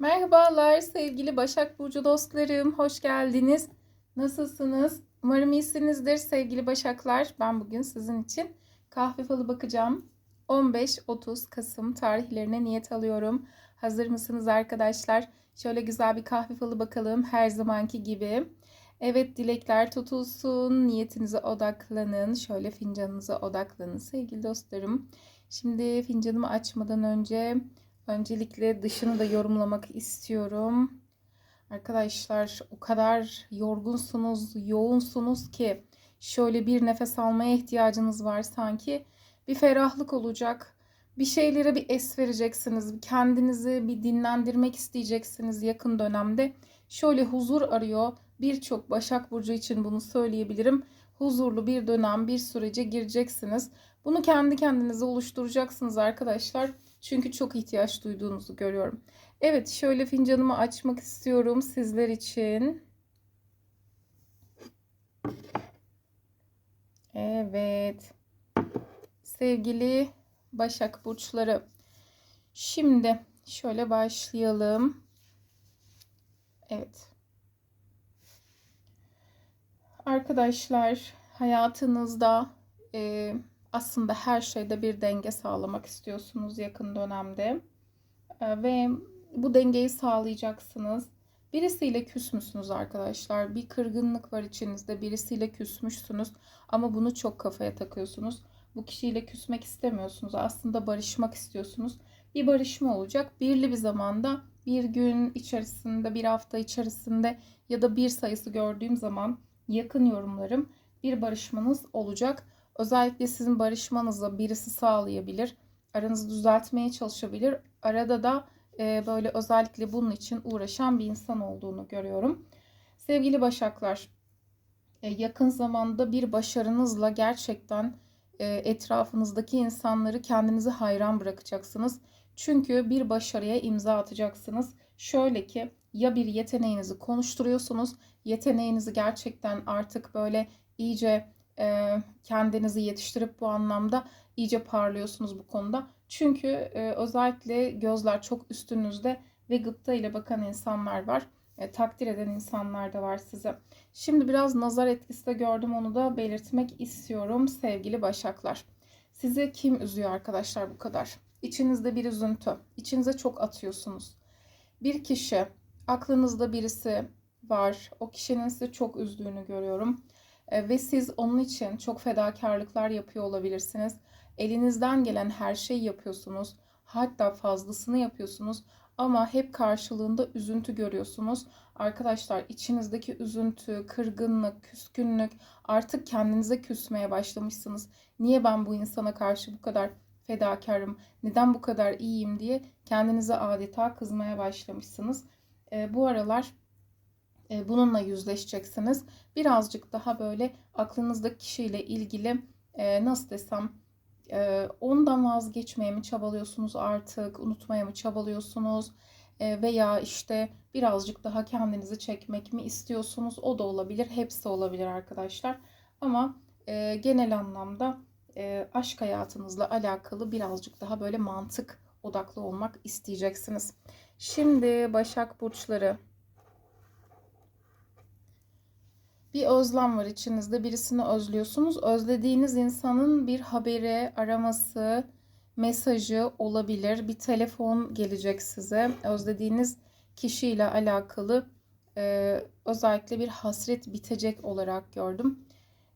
Merhabalar sevgili Başak Burcu dostlarım. Hoş geldiniz. Nasılsınız? Umarım iyisinizdir sevgili Başaklar. Ben bugün sizin için kahve falı bakacağım. 15-30 Kasım tarihlerine niyet alıyorum. Hazır mısınız arkadaşlar? Şöyle güzel bir kahve falı bakalım her zamanki gibi. Evet dilekler tutulsun. Niyetinize odaklanın. Şöyle fincanınıza odaklanın sevgili dostlarım. Şimdi fincanımı açmadan önce Öncelikle dışını da yorumlamak istiyorum. Arkadaşlar o kadar yorgunsunuz, yoğunsunuz ki şöyle bir nefes almaya ihtiyacınız var sanki. Bir ferahlık olacak. Bir şeylere bir es vereceksiniz. Kendinizi bir dinlendirmek isteyeceksiniz yakın dönemde. Şöyle huzur arıyor. Birçok Başak Burcu için bunu söyleyebilirim. Huzurlu bir dönem, bir sürece gireceksiniz. Bunu kendi kendinize oluşturacaksınız arkadaşlar. Çünkü çok ihtiyaç duyduğunuzu görüyorum. Evet şöyle fincanımı açmak istiyorum sizler için. Evet. Sevgili Başak Burçları. Şimdi şöyle başlayalım. Evet. Arkadaşlar hayatınızda e, aslında her şeyde bir denge sağlamak istiyorsunuz yakın dönemde. Ee, ve bu dengeyi sağlayacaksınız. Birisiyle küsmüşsünüz arkadaşlar. Bir kırgınlık var içinizde. Birisiyle küsmüşsünüz ama bunu çok kafaya takıyorsunuz. Bu kişiyle küsmek istemiyorsunuz. Aslında barışmak istiyorsunuz. Bir barışma olacak. Birli bir zamanda bir gün içerisinde, bir hafta içerisinde ya da bir sayısı gördüğüm zaman yakın yorumlarım bir barışmanız olacak. Özellikle sizin barışmanızı birisi sağlayabilir. Aranızı düzeltmeye çalışabilir. Arada da e, böyle özellikle bunun için uğraşan bir insan olduğunu görüyorum. Sevgili Başaklar, e, yakın zamanda bir başarınızla gerçekten e, etrafınızdaki insanları kendinizi hayran bırakacaksınız. Çünkü bir başarıya imza atacaksınız. Şöyle ki ya bir yeteneğinizi konuşturuyorsunuz, yeteneğinizi gerçekten artık böyle iyice e, kendinizi yetiştirip bu anlamda iyice parlıyorsunuz bu konuda. Çünkü e, özellikle gözler çok üstünüzde ve gıpta ile bakan insanlar var. E, takdir eden insanlar da var size. Şimdi biraz nazar etkisi de gördüm onu da belirtmek istiyorum sevgili başaklar. Sizi kim üzüyor arkadaşlar bu kadar? İçinizde bir üzüntü. İçinize çok atıyorsunuz. Bir kişi, aklınızda birisi var. O kişinin sizi çok üzdüğünü görüyorum. E, ve siz onun için çok fedakarlıklar yapıyor olabilirsiniz. Elinizden gelen her şeyi yapıyorsunuz. Hatta fazlasını yapıyorsunuz ama hep karşılığında üzüntü görüyorsunuz. Arkadaşlar içinizdeki üzüntü, kırgınlık, küskünlük artık kendinize küsmeye başlamışsınız. Niye ben bu insana karşı bu kadar fedakarım, neden bu kadar iyiyim diye kendinize adeta kızmaya başlamışsınız. E, bu aralar bununla yüzleşeceksiniz. Birazcık daha böyle aklınızdaki kişiyle ilgili e, nasıl desem e, ondan vazgeçmeye mi çabalıyorsunuz artık, unutmaya mı çabalıyorsunuz veya işte birazcık daha kendinizi çekmek mi istiyorsunuz? O da olabilir, hepsi olabilir arkadaşlar. Ama genel anlamda aşk hayatınızla alakalı birazcık daha böyle mantık odaklı olmak isteyeceksiniz. Şimdi Başak Burçları bir özlem var içinizde. Birisini özlüyorsunuz. Özlediğiniz insanın bir haberi, araması, mesajı olabilir. Bir telefon gelecek size. Özlediğiniz kişiyle alakalı e, özellikle bir hasret bitecek olarak gördüm.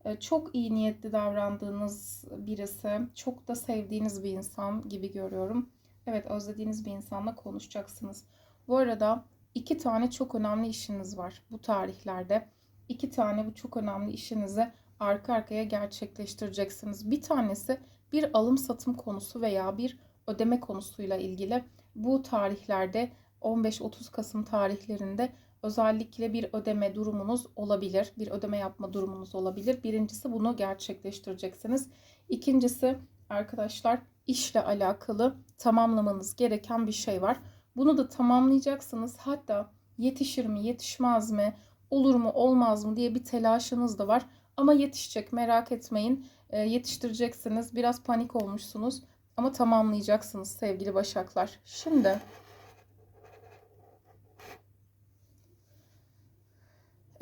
E, çok iyi niyetli davrandığınız birisi, çok da sevdiğiniz bir insan gibi görüyorum. Evet, özlediğiniz bir insanla konuşacaksınız. Bu arada iki tane çok önemli işiniz var bu tarihlerde iki tane bu çok önemli işinizi arka arkaya gerçekleştireceksiniz. Bir tanesi bir alım satım konusu veya bir ödeme konusuyla ilgili bu tarihlerde 15-30 Kasım tarihlerinde özellikle bir ödeme durumunuz olabilir. Bir ödeme yapma durumunuz olabilir. Birincisi bunu gerçekleştireceksiniz. İkincisi arkadaşlar işle alakalı tamamlamanız gereken bir şey var. Bunu da tamamlayacaksınız. Hatta yetişir mi, yetişmez mi? olur mu olmaz mı diye bir telaşınız da var. Ama yetişecek merak etmeyin. E, yetiştireceksiniz. Biraz panik olmuşsunuz ama tamamlayacaksınız sevgili başaklar. Şimdi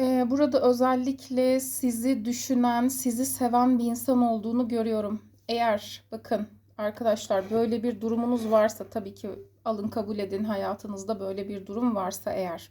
e, burada özellikle sizi düşünen, sizi seven bir insan olduğunu görüyorum. Eğer bakın arkadaşlar böyle bir durumunuz varsa tabii ki alın kabul edin hayatınızda böyle bir durum varsa eğer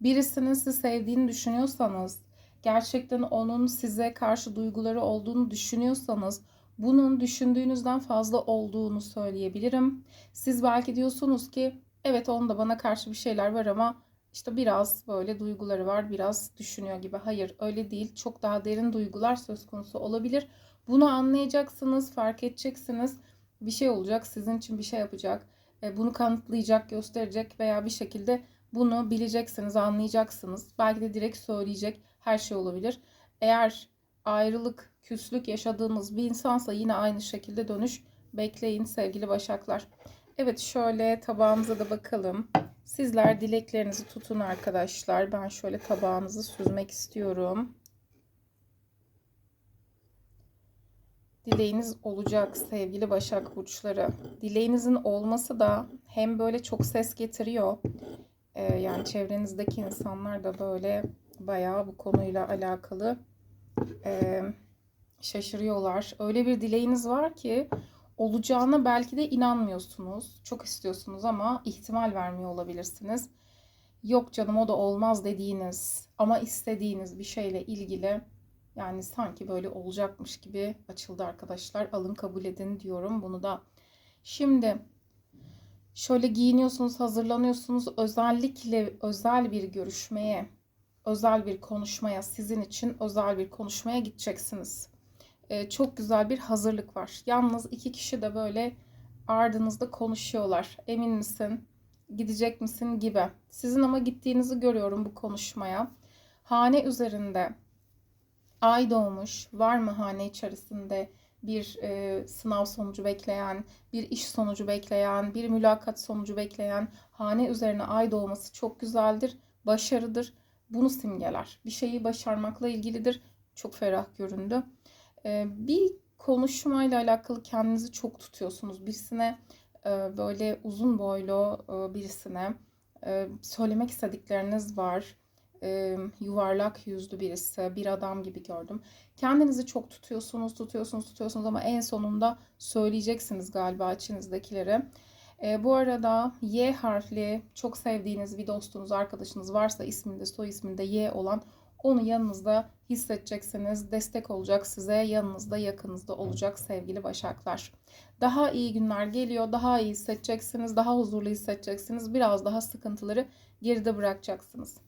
birisinin sizi sevdiğini düşünüyorsanız, gerçekten onun size karşı duyguları olduğunu düşünüyorsanız, bunun düşündüğünüzden fazla olduğunu söyleyebilirim. Siz belki diyorsunuz ki, evet onun da bana karşı bir şeyler var ama işte biraz böyle duyguları var, biraz düşünüyor gibi. Hayır, öyle değil. Çok daha derin duygular söz konusu olabilir. Bunu anlayacaksınız, fark edeceksiniz. Bir şey olacak, sizin için bir şey yapacak. E, Bunu kanıtlayacak, gösterecek veya bir şekilde bunu bileceksiniz, anlayacaksınız. Belki de direkt söyleyecek. Her şey olabilir. Eğer ayrılık, küslük yaşadığınız bir insansa yine aynı şekilde dönüş bekleyin sevgili başaklar. Evet şöyle tabağımıza da bakalım. Sizler dileklerinizi tutun arkadaşlar. Ben şöyle tabağınızı süzmek istiyorum. Dileğiniz olacak sevgili Başak burçları. Dileğinizin olması da hem böyle çok ses getiriyor. Ee, yani çevrenizdeki insanlar da böyle bayağı bu konuyla alakalı e, şaşırıyorlar. Öyle bir dileğiniz var ki olacağına belki de inanmıyorsunuz. Çok istiyorsunuz ama ihtimal vermiyor olabilirsiniz. Yok canım o da olmaz dediğiniz ama istediğiniz bir şeyle ilgili yani sanki böyle olacakmış gibi açıldı arkadaşlar. Alın kabul edin diyorum bunu da. Şimdi şöyle giyiniyorsunuz, hazırlanıyorsunuz. Özellikle özel bir görüşmeye, özel bir konuşmaya, sizin için özel bir konuşmaya gideceksiniz. Ee, çok güzel bir hazırlık var. Yalnız iki kişi de böyle ardınızda konuşuyorlar. Emin misin? Gidecek misin gibi. Sizin ama gittiğinizi görüyorum bu konuşmaya. Hane üzerinde ay doğmuş. Var mı hane içerisinde bir e, sınav sonucu bekleyen, bir iş sonucu bekleyen, bir mülakat sonucu bekleyen hane üzerine ay doğması çok güzeldir, başarıdır. Bunu simgeler. Bir şeyi başarmakla ilgilidir. Çok ferah göründü. E, bir konuşmayla alakalı kendinizi çok tutuyorsunuz. Birisine e, böyle uzun boylu e, birisine e, söylemek istedikleriniz var e, yuvarlak yüzlü birisi, bir adam gibi gördüm. Kendinizi çok tutuyorsunuz, tutuyorsunuz, tutuyorsunuz ama en sonunda söyleyeceksiniz galiba içinizdekilere. E, bu arada Y harfli çok sevdiğiniz bir dostunuz, arkadaşınız varsa isminde, soy isminde Y olan onu yanınızda hissedeceksiniz. Destek olacak size, yanınızda, yakınızda olacak sevgili başaklar. Daha iyi günler geliyor, daha iyi hissedeceksiniz, daha huzurlu hissedeceksiniz. Biraz daha sıkıntıları geride bırakacaksınız.